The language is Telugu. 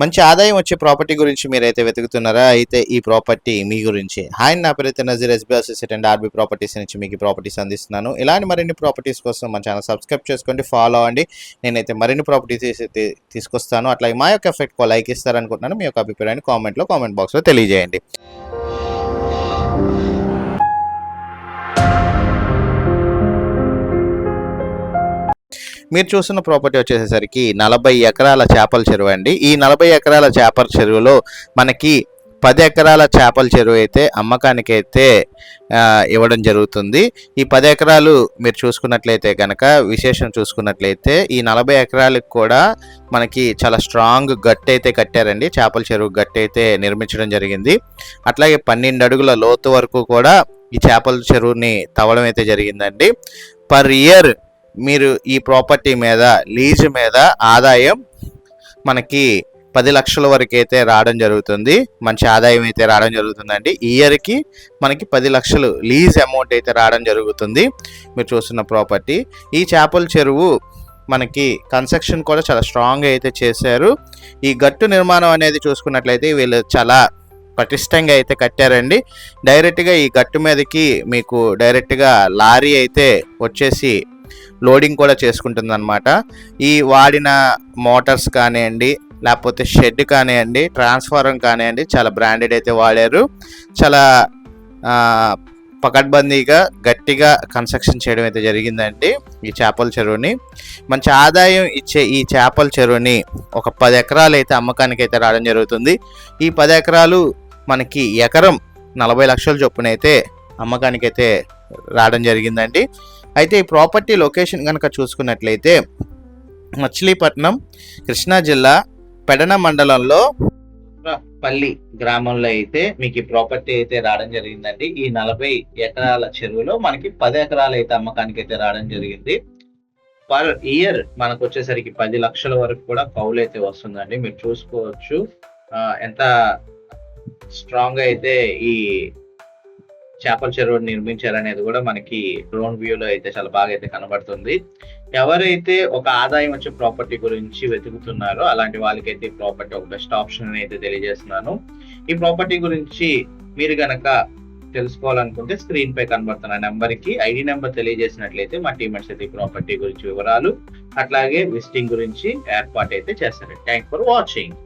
మంచి ఆదాయం వచ్చే ప్రాపర్టీ గురించి మీరైతే వెతుకుతున్నారా? అయితే ఈ ప్రాపర్టీ మీ గురించి. హాయ్ నా పేరైతే Nazeer SB associate and RB properties నుంచి మీకు ప్రాపర్టీస్ అందిస్తున్నాను. ఇలాంటి మరిన్ని ప్రాపర్టీస్ కోసం మన ఛానల్ సబ్స్క్రైబ్ చేసుకోండి ఫాలో అవ్వండి. నేనైతే మరిన్ని ప్రాపర్టీస్ తీసుకొస్తాను. అట్లాగే మా యొక్క ఎఫెక్ట్ లైక్ ఇస్తారనుకుంటున్నాను. మీ యొక్క అభిప్రాయాన్ని కామెంట్లో కామెంట్ బాక్స్లో తెలియజేయండి. మీరు చూస్తున్న ప్రాపర్టీ వచ్చేసరికి నలభై ఎకరాల చేపల చెరువు అండి. ఈ నలభై ఎకరాల చేపల చెరువులో మనకి పది ఎకరాల చేపల చెరువు అయితే అమ్మకానికి అయితే ఇవ్వడం జరుగుతుంది. ఈ పది ఎకరాలు మీరు చూసుకున్నట్లయితే కనుక విశేషం చూసుకున్నట్లయితే ఈ నలభై ఎకరాలకు కూడా మనకి చాలా స్ట్రాంగ్ గట్టి అయితే కట్టారండి. చేపల చెరువు గట్టి అయితే నిర్మించడం జరిగింది. అట్లాగే పన్నెండు అడుగుల లోతు వరకు కూడా ఈ చేపల చెరువుని తవ్వడం అయితే జరిగిందండి. పర్ ఇయర్ మీరు ఈ ప్రాపర్టీ మీద లీజ్ మీద ఆదాయం మనకి పది లక్షల వరకు అయితే రావడం జరుగుతుంది. మంచి ఆదాయం అయితే రావడం జరుగుతుందండి. ఇయర్కి మనకి పది లక్షలు లీజ్ అమౌంట్ అయితే రావడం జరుగుతుంది మీరు చూస్తున్న ప్రాపర్టీ. ఈ చేపల చెరువు మనకి కన్స్ట్రక్షన్ కూడా చాలా స్ట్రాంగ్గా అయితే చేశారు. ఈ గట్టు నిర్మాణం అనేది చూసుకున్నట్లయితే వీళ్ళు చాలా పటిష్టంగా అయితే కట్టారండి. డైరెక్ట్గా ఈ గట్టు మీదకి మీకు డైరెక్ట్గా లారీ అయితే వచ్చేసి లోడింగ్ కూడా చేసుకుంటుంది అనమాట ఈ వాడిన మోటార్స్ కానివ్వండి లేకపోతే షెడ్ కానివ్వండి ట్రాన్స్ఫారం కానివ్వండి చాలా బ్రాండెడ్ అయితే వాడారు. చాలా పకడ్బందీగా గట్టిగా కన్స్ట్రక్షన్ చేయడం అయితే జరిగిందండి ఈ చేపల చెరువుని. మంచి ఆదాయం ఇచ్చే ఈ చేపల చెరువుని ఒక పది ఎకరాలు అయితే అమ్మకానికి అయితే రావడం జరుగుతుంది. ఈ పది ఎకరాలు మనకి ఎకరం నలభై లక్షల చొప్పున అయితే అమ్మకానికి అయితే రావడం జరిగిందండి. అయితే ఈ ప్రాపర్టీ లొకేషన్ కనుక చూసుకున్నట్లయితే మచిలీపట్నం కృష్ణా జిల్లా పెడన మండలంలో పల్లి గ్రామంలో అయితే మీకు ఈ ప్రాపర్టీ అయితే రావడం జరిగిందండి. ఈ నలభై ఎకరాల చెరువులో మనకి పది ఎకరాలు అయితే అమ్మకానికి అయితే రావడం జరిగింది. పర్ ఇయర్ మనకు వచ్చేసరికి పది లక్షల వరకు కూడా కౌలు అయితే వస్తుందండి. మీరు చూసుకోవచ్చు. ఎంత స్ట్రాంగ్ అయితే ఈ చేపల చెరువు నిర్మించారనేది కూడా మనకి డ్రోన్ వ్యూలో అయితే చాలా బాగా అయితే కనబడుతుంది. ఎవరైతే ఒక ఆదాయం వచ్చే ప్రాపర్టీ గురించి వెతుకుతున్నారో అలాంటి వాళ్ళకైతే అయితే ప్రాపర్టీ ఒక బెస్ట్ ఆప్షన్ అని అయితే తెలియజేస్తున్నాను. ఈ ప్రాపర్టీ గురించి మీరు కనుక తెలుసుకోవాలనుకుంటే స్క్రీన్ పై కనబడుతున్న నెంబర్కి ఐడి నెంబర్ తెలియజేసినట్లయితే మా టీమేట్స్ అయితే ప్రాపర్టీ గురించి వివరాలు అట్లాగే విజిటింగ్ గురించి ఏర్పాటు అయితే చేస్తారు. Thank for watching.